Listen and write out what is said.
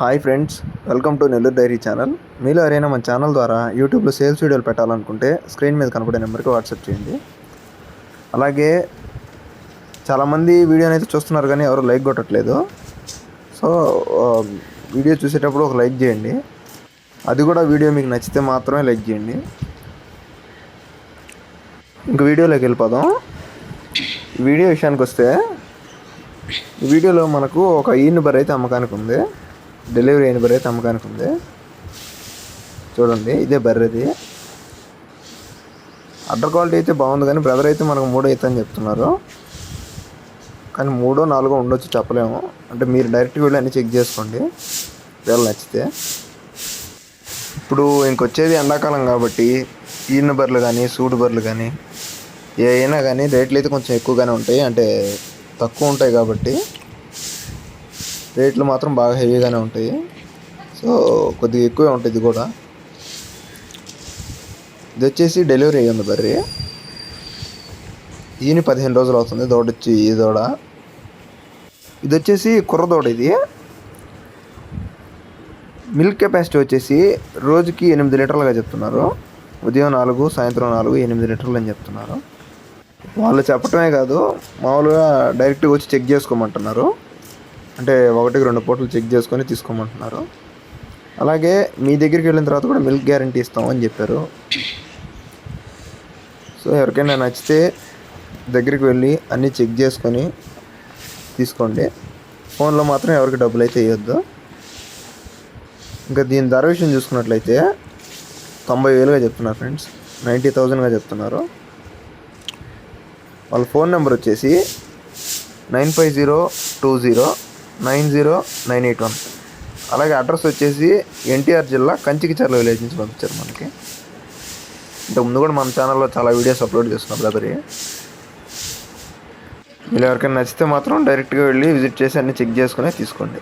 Hi friends welcome to Nellore diary channel. మీలో ఎవరైనా మన ఛానల్ ద్వారా యూట్యూబ్లో సేల్స్ వీడియోలు పెట్టాలనుకుంటే స్క్రీన్ మీద కనపడే నెంబర్కి వాట్సాప్ చేయండి. అలాగే చాలామంది వీడియోని అయితే చూస్తున్నారు కానీ ఎవరు లైక్ కొట్టట్లేదు. సో వీడియో చూసేటప్పుడు ఒక లైక్ చేయండి. అది కూడా వీడియో మీకు నచ్చితే మాత్రమే లైక్ చేయండి. ఇంక వీడియోలోకి వెళ్ళిపోదాం. వీడియో విషయానికి వస్తే వీడియోలో మనకు ఒక ఈ నెంబర్ అయితే అమ్మకానికి ఉంది. డెలివరీ అయిన బర్రె అయితే అమ్మకానికి ఉంది. చూడండి ఇదే బర్రె ఇది అడ్డర్ క్వాలిటీ అయితే బాగుంది కానీ బ్రదర్ అయితే మనకు మూడో అయితే అని చెప్తున్నారు. కానీ మూడో నాలుగో ఉండొచ్చు చెప్పలేము. అంటే మీరు డైరెక్ట్గా వెళ్ళి అన్నీ చెక్ చేసుకోండి. వేళ నచ్చితే. ఇప్పుడు ఇంకొచ్చేది ఎండాకాలం కాబట్టి ఈన బర్రెలు కానీ సూడు బర్రెలు కానీ ఏ అయినా కానీ రేట్లు అయితే కొంచెం ఎక్కువగానే ఉంటాయి. అంటే తక్కువ ఉంటాయి కాబట్టి రేట్లు మాత్రం బాగా హెవీగానే ఉంటాయి. సో కొద్దిగా ఎక్కువే ఉంటుంది ఇది కూడా. ఇది వచ్చేసి డెలివరీ అయ్యింది బర్రీ. ఈయన పదిహేను రోజులు అవుతుంది దూడొచ్చి ఈ దూడ. ఇది వచ్చేసి కుర్రదోడ ఇది. మిల్క్ కెపాసిటీ వచ్చేసి రోజుకి ఎనిమిది లీటర్లుగా చెప్తున్నారు. ఉదయం నాలుగు సాయంత్రం నాలుగు ఎనిమిది లీటర్లు అని చెప్తున్నారు. వాళ్ళు చెప్పటమే కాదు మామూలుగా డైరెక్ట్గా వచ్చి చెక్ చేసుకోమంటున్నారు. అంటే ఒకటికి రెండు పూటలు చెక్ చేసుకొని తీసుకోమంటున్నారు. అలాగే మీ దగ్గరికి వెళ్ళిన తర్వాత కూడా మిల్క్ గ్యారంటీ ఇస్తామని చెప్పారు. సో ఎవరికైనా నచ్చితే దగ్గరికి వెళ్ళి అన్నీ చెక్ చేసుకొని తీసుకోండి. ఫోన్లో మాత్రం ఎవరికి డబ్బులు అయితే వేయొద్దు ఇంకా దీని ధర విషయం చూసుకున్నట్లయితే తొంభై వేలుగా చెప్తున్నారు ఫ్రెండ్స్. నైంటీ థౌజండ్గా చెప్తున్నారు. వాళ్ళ ఫోన్ నెంబర్ వచ్చేసి nine five zero two zero nine zero nine eight one. అలాగే అడ్రస్ వచ్చేసి ఎన్టీఆర్ జిల్లా కంచికిచర్ల విలేజ్ నుంచి పంపించారు మనకి. ఇంతకు ముందు కూడా మన ఛానల్లో చాలా వీడియోస్ అప్లోడ్ చేస్తున్నాం బ్రదర్ మీరు ఎవరికైనా నచ్చితే మాత్రం డైరెక్ట్గా వెళ్ళి విజిట్ చేసి అన్నీ చెక్ చేసుకుని తీసుకోండి.